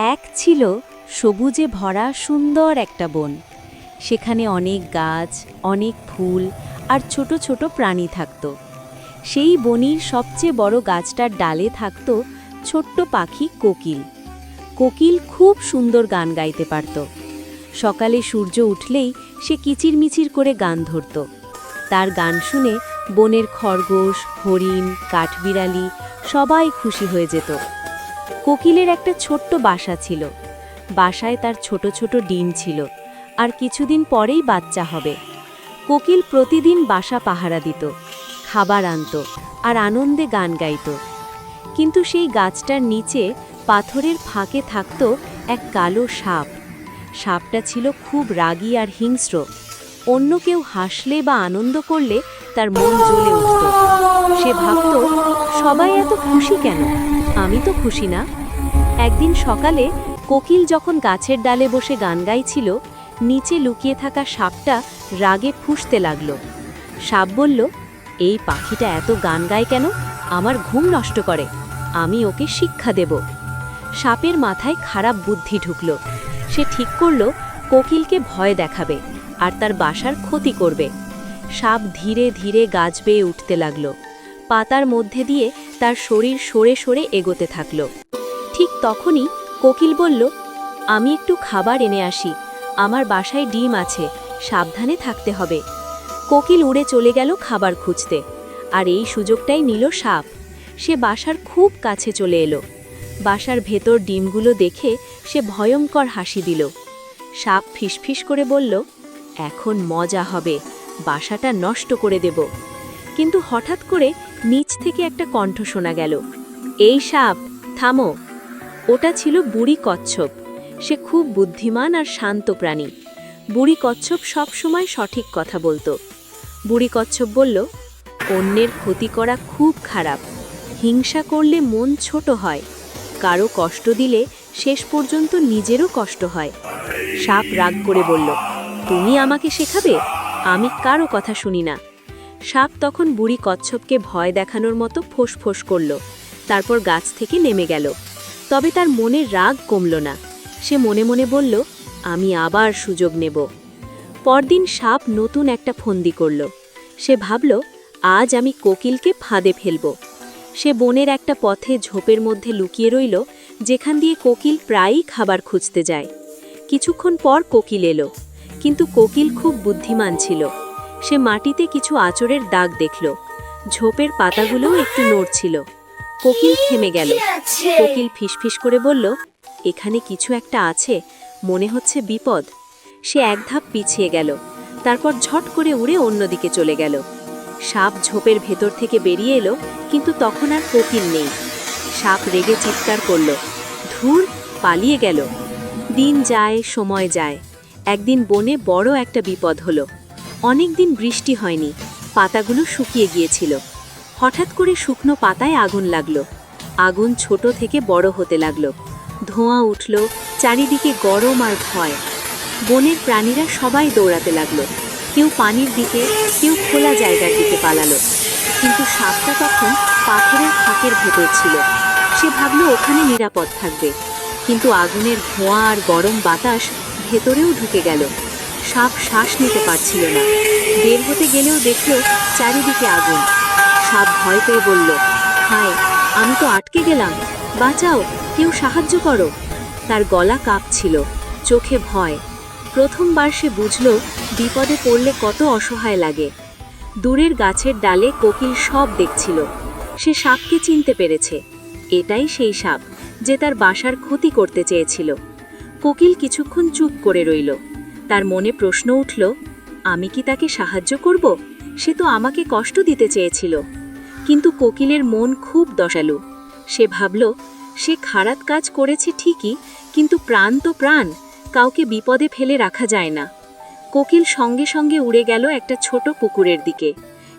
এক ছিল সবুজে ভরা সুন্দর একটা বন। সেখানে অনেক গাছ, অনেক ফুল আর ছোট ছোট প্রাণী থাকত। সেই বনির সবচেয়ে বড় গাছটার ডালে থাকত ছোট্ট পাখি কোকিল। কোকিল খুব সুন্দর গান গাইতে পারত। সকালে সূর্য উঠলেই সে কিচিরমিচির করে গান ধরত। তার গান শুনে বনের খরগোশ, হরিণ, কাঠবিড়ালি সবাই খুশি হয়ে যেত। কোকিলের একটা ছোট্ট বাসা ছিল। বাসায় তার ছোট ছোট ডিম ছিল আর কিছুদিন পরেই বাচ্চা হবে। কোকিল প্রতিদিন বাসা পাহারা দিত, খাবার আনত আর আনন্দে গান গাইত। কিন্তু সেই গাছটার নিচে পাথরের ফাঁকে থাকত এক কালো সাপ। সাপটা ছিল খুব রাগী আর হিংস্র। অন্য কেউ হাসলে বা আনন্দ করলে তার মন জ্বলে উঠত। সে ভাবত, সবাই এত খুশি কেন? আমি তো খুশি না। একদিন সকালে কোকিল যখন গাছের ডালে বসে গান গাইছিল, নিচে লুকিয়ে থাকা সাপটা রাগে ফুঁসতে লাগল। সাপ বলল, এই পাখিটা এত গান গায় কেন? আমার ঘুম নষ্ট করে। আমি ওকে শিক্ষা দেব। সাপের মাথায় খারাপ বুদ্ধি ঢুকল। সে ঠিক করল, কোকিলকে ভয় দেখাবে আর তার বাসার ক্ষতি করবে। সাপ ধীরে ধীরে গাছ বেয়ে উঠতে লাগল। পাতার মধ্যে দিয়ে তার শরীর সরে সরে এগোতে থাকল। ঠিক তখনই কোকিল বলল, আমি একটু খাবার এনে আসি। আমার বাসায় ডিম আছে, সাবধানে থাকতে হবে। কোকিল উড়ে চলে গেল খাবার খুঁজতে। আর এই সুযোগটাই নিল সাপ। সে বাসার খুব কাছে চলে এলো। বাসার ভেতর ডিমগুলো দেখে সে ভয়ঙ্কর হাসি দিল। সাপ ফিসফিস করে বলল, এখন মজা হবে। বাসাটা নষ্ট করে দেব। কিন্তু হঠাৎ করে নিচ থেকে একটা কণ্ঠ শোনা গেল। এই সাপ, থামো। ওটা ছিল বুড়ি কচ্ছপ। সে খুব বুদ্ধিমান আর শান্ত প্রাণী। বুড়ি কচ্ছপ সবসময় সঠিক কথা বলতো। বুড়ি কচ্ছপ বলল, অন্যের ক্ষতি করা খুব খারাপ। হিংসা করলে মন ছোট হয়। কারও কষ্ট দিলে শেষ পর্যন্ত নিজেরও কষ্ট হয়। সাপ রাগ করে বলল, তুমি আমাকে শেখাবে? আমি কারও কথা শুনি না। সাপ তখন বুড়ি কচ্ছপকে ভয় দেখানোর মতো ফোঁস ফোঁস করল। তারপর গাছ থেকে নেমে গেল। তবে তার মনে রাগ কমল না। সে মনে মনে বলল, আমি আবার সুযোগ নেব। পরদিন সাপ নতুন একটা ফন্দি করল। সে ভাবল, আজ আমি কোকিলকে ফাঁদে ফেলব। সে বনের একটা পথে ঝোপের মধ্যে লুকিয়ে রইল, যেখান দিয়ে কোকিল প্রায়ই খাবার খুঁজতে যায়। কিছুক্ষণ পর কোকিল এলো। কিন্তু কোকিল খুব বুদ্ধিমান ছিল। সে মাটিতে কিছু আচরের দাগ দেখল। ঝোপের পাতাগুলোও একটু নড়ছিল। কোকিল থেমে গেল। কোকিল ফিসফিস করে বলল, এখানে কিছু একটা আছে, মনে হচ্ছে বিপদ। সে এক ধাপ পিছিয়ে গেল। তারপর ঝট করে উড়ে অন্যদিকে চলে গেল। সাপ ঝোপের ভেতর থেকে বেরিয়ে এলো, কিন্তু তখন আর কোকিল নেই। সাপ রেগে চিৎকার করল, ধুর, পালিয়ে গেল। দিন যায়, সময় যায়। একদিন বনে বড় একটা বিপদ হলো। অনেক দিন বৃষ্টি হয়নি, পাতাগুলো শুকিয়ে গিয়েছিল। হঠাৎ করে শুকনো পাতায় আগুন লাগল। আগুন ছোট থেকে বড় হতে লাগল। ধোঁয়া উঠল, চারিদিকে গরম আর ভয়। বনের প্রাণীরা সবাই দৌড়াতে লাগল। কেউ পানির দিকে, কেউ খোলা জায়গার দিকে পালালো। কিন্তু সাপটা তখন পাথরের ফাঁকের ভেতর ছিল। সে ভাবলো ওখানে নিরাপদ থাকবে। কিন্তু আগুনের ধোঁয়া আর গরম বাতাস ভেতরেও ঢুকে গেল। সাপ শ্বাস নিতে পারছিল না। বের হতে গেলেও দেখল চারিদিকে আগুন। সাপ ভয় পেয়ে বলল, হায়, আমি তো আটকে গেলাম। বাঁচাও, কেউ সাহায্য করো। তার গলা কাঁপছিল, চোখে ভয়। প্রথমবার সে বুঝল বিপদে পড়লে কত অসহায় লাগে। দূরের গাছের ডালে কোকিল সব দেখছিল। সে সাপকে চিনতে পেরেছে। এটাই সেই সাপ, যে তার বাসার ক্ষতি করতে চেয়েছিল। কোকিল কিছুক্ষণ চুপ করে রইল। তার মনে প্রশ্ন উঠল, আমি কি তাকে সাহায্য করব? সে তো আমাকে কষ্ট দিতে চেয়েছিল। কিন্তু কোকিলের মন খুব দশালু। সে ভাবল, সে খারাপ কাজ করেছে ঠিকই, কিন্তু প্রাণ তো প্রাণ, কাউকে বিপদে ফেলে রাখা যায় না। কোকিল সঙ্গে সঙ্গে উড়ে গেল একটা ছোট পুকুরের দিকে।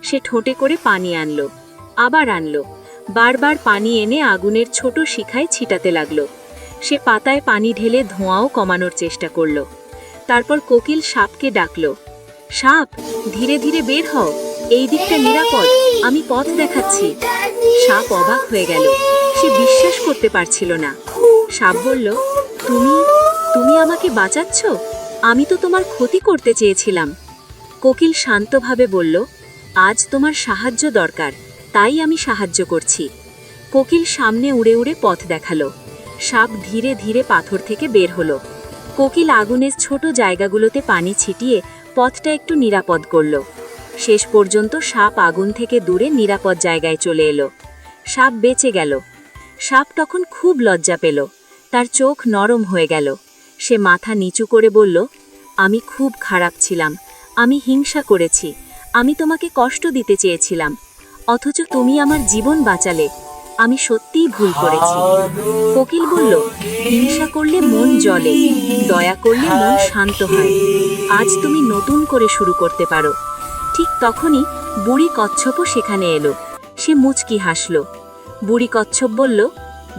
সে ঠোঁটে করে পানি আনলো, আবার আনলো। বারবার পানি এনে আগুনের ছোট শিখায় ছিটাতে লাগল। সে পাতায় পানি ঢেলে ধোঁয়াও কমানোর চেষ্টা করল। তারপর কোকিল সাপকে ডাকল, সাপ, ধীরে ধীরে বের হও, এই দিকটা নিরাপদ, আমি পথ দেখাচ্ছি। সাপ অবাক হয়ে গেল, সে বিশ্বাস করতে পারছিল না। সাপ বলল, তুমি তুমি আমাকে বাঁচাচ্ছ? আমি তো তোমার ক্ষতি করতে চেয়েছিলাম। কোকিল শান্তভাবে বলল, আজ তোমার সাহায্য দরকার, তাই আমি সাহায্য করছি। কোকিল সামনে উড়ে উড়ে পথ দেখাল। সাপ ধীরে ধীরে পাথর থেকে বের হলো। কোকিল আগুনের ছোট জায়গাগুলোতে পানি ছিটিয়ে পথটা একটু নিরাপদ করল। শেষ পর্যন্ত সাপ আগুন থেকে দূরে নিরাপদ জায়গায় চলে এলো। সাপ বেঁচে গেল। সাপ তখন খুব লজ্জা পেল। তার চোখ নরম হয়ে গেল। সে মাথা নিচু করে বলল, আমি খুব খারাপ ছিলাম। আমি হিংসা করেছি। আমি তোমাকে কষ্ট দিতে চেয়েছিলাম। অথচ তুমি আমার জীবন বাঁচালে। আমি সত্যিই ভুল করেছি। কোকিল বলল, হিংসা করলে মন জ্বলে, দয়া করলে মন শান্ত হয়। আজ তুমি নতুন করে শুরু করতে পারো। ঠিক তখনই বুড়ি কচ্ছপও সেখানে এলো। সে মুচকি হাসল। বুড়ি কচ্ছপ বলল,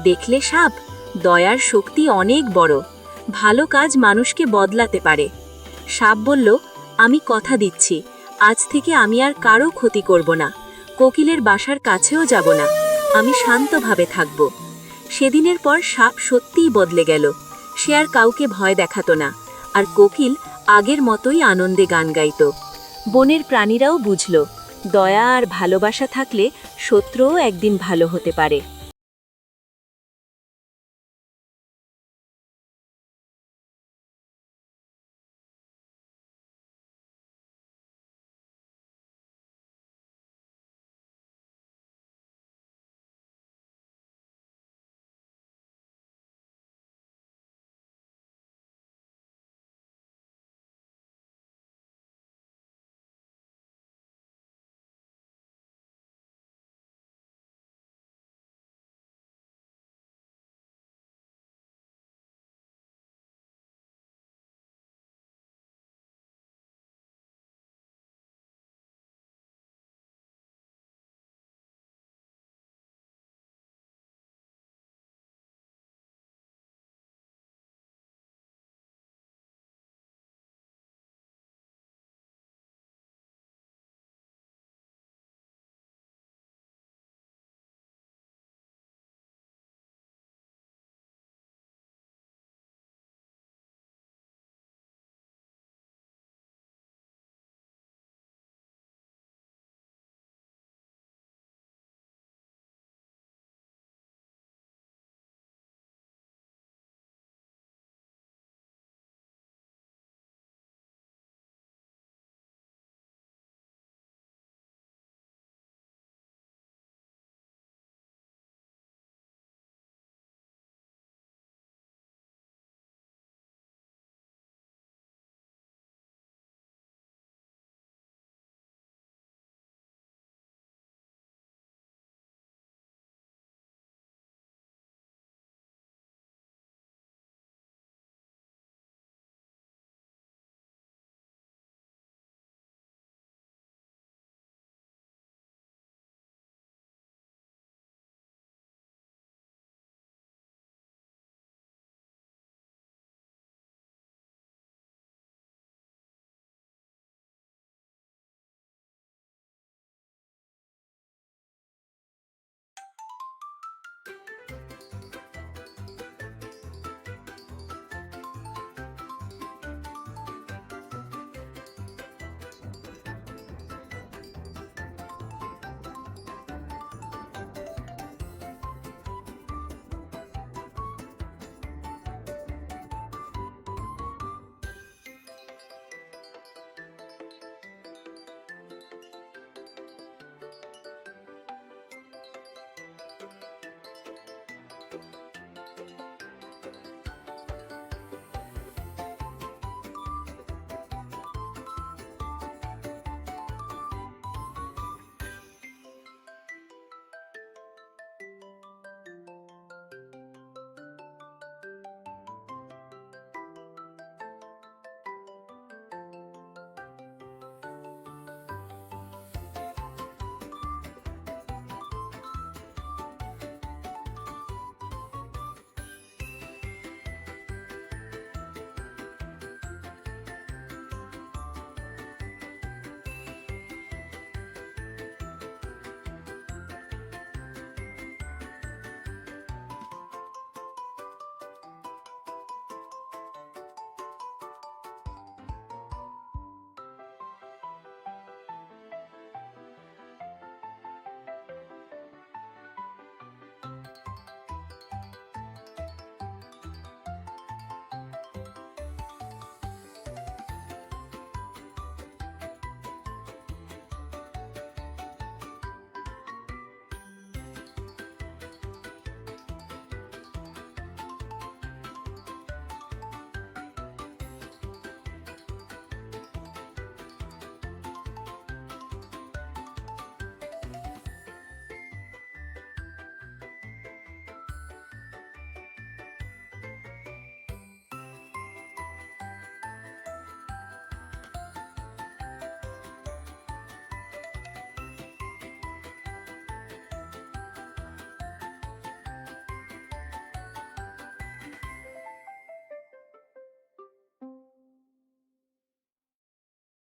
দেখলে সাপ, দয়ার শক্তি অনেক বড়। ভালো কাজ মানুষকে বদলাতে পারে। সাপ বলল, আমি কথা দিচ্ছি। আজ থেকে আমি আর কারও ক্ষতি করব না। কোকিলের বাসার কাছেও যাব না। আমি শান্তভাবে থাকব। সেদিনের পর সাপ সত্যিই বদলে গেল। সে আর কাউকে ভয় দেখাতো না। আর কোকিল আগের মতোই আনন্দে গান গাইত। বনের প্রাণীরাও বুঝল, দয়া আর ভালোবাসা থাকলে শত্রুও একদিন ভালো হতে পারে।